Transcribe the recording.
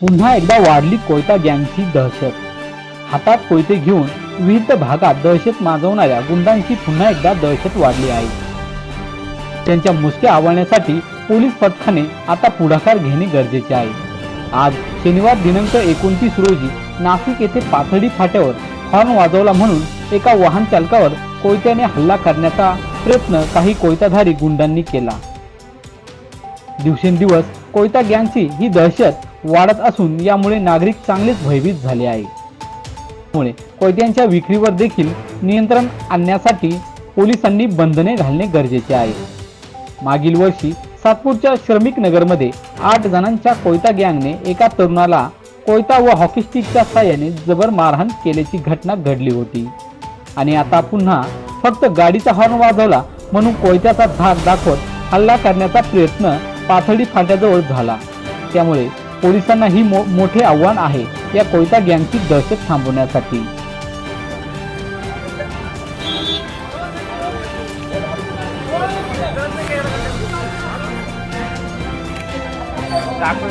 पुन्हा एकदा वाढली कोयता गँगची दहशत. हातात कोयते घेऊन विविध भागात दहशत माजवणाऱ्या गुंडांची पुन्हा एकदा दहशत वाढली आहे. त्यांच्या मुसक्या आवळण्यासाठी पोलीस पथकाने आता पुढाकार घेणे गरजेचे आहे. आज शनिवार दिनांक एकोणतीस रोजी नाशिक येथे पाथडी फाट्यावर हॉर्न वाजवला म्हणून एका वाहन चालकावर कोयत्याने हल्ला करण्याचा प्रयत्न काही कोयताधारी गुंडांनी केला. दिवसेंदिवस कोयता गँगची ही दहशत वाढत असून यामुळे नागरिक चांगलेच भयभीत झाले आहे. त्यामुळे कोयत्यांच्या विक्रीवर देखील नियंत्रण आणण्यासाठी पोलिसांनी बंधने घालणे गरजेचे आहे. मागील वर्षी सातपूरच्या श्रमिक नगरमध्ये आठ जणांच्या कोयता गँगने एका तरुणाला कोयता व हॉकी स्टिकच्या साह्याने जबर मारहाण केल्याची घटना घडली होती. आणि आता पुन्हा फक्त गाडीचा हॉर्न वाजवला म्हणून कोयत्याचा धाक दाखवत हल्ला करण्याचा प्रयत्न पाथर्डी फाट्याजवळ झाला. त्यामुळे पोलिसांना ही मो मोठे आव्हान आहे या कोयता गँगची दहशत थांबवण्यासाठी. दाखव